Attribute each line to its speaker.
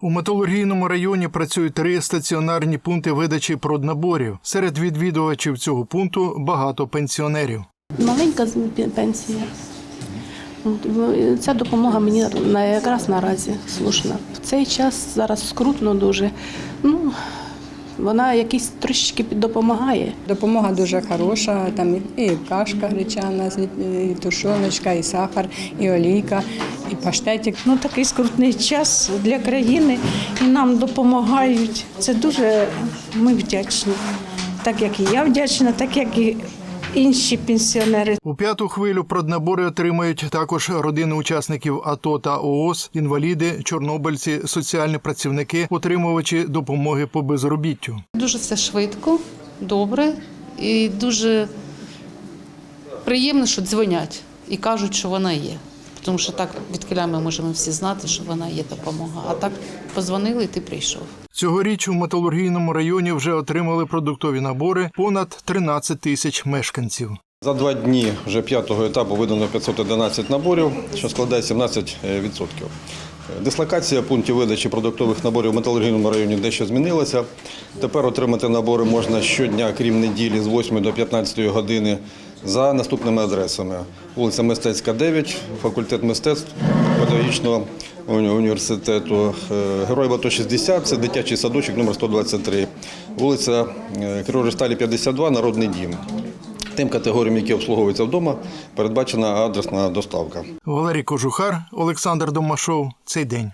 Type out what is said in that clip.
Speaker 1: У металургійному районі працюють три стаціонарні пункти видачі проднаборів. Серед відвідувачів цього пункту багато пенсіонерів.
Speaker 2: Маленька пенсія. Ця допомога мені якраз наразі слушна. В цей час зараз скрутно дуже. Ну, вона якийсь трошечки допомагає.
Speaker 3: Допомога дуже хороша, там і кашка гречана, і тушоночка, і сахар, і олійка, і паштетик.
Speaker 4: Ну такий скрутний час для країни і нам допомагають. Це дуже ми вдячні. Так як і я вдячна, так як і інші пенсіонери.
Speaker 1: У п'яту хвилю проднабори отримають також родини учасників АТО та ООС, інваліди, чорнобильці, соціальні працівники, отримувачі допомоги по безробіттю.
Speaker 5: Дуже все швидко, добре і дуже приємно, що дзвонять і кажуть, що вона є. Тому що так відкиля ми можемо всі знати, що вона є допомога. А так позвонили, і ти прийшов.
Speaker 1: Цьогоріч у металургійному районі вже отримали продуктові набори понад 13 тисяч мешканців.
Speaker 6: За два дні вже п'ятого етапу видано 511 наборів, що складає 17%. Дислокація пунктів видачі продуктових наборів в металургійному районі дещо змінилася. Тепер отримати набори можна щодня, крім неділі, з 8 до 15 години за наступними адресами. Вулиця Мистецька, 9, факультет мистецтв педагогічного університету. Е, Герой АТО 60, це дитячий садочок номер 123. Вулиця Кирори Сталі, 52, Народний дім. Тим категоріям, які обслуговуються вдома, передбачена адресна доставка.
Speaker 1: Валерій Кожухар, Олександр Домашов. Цей день.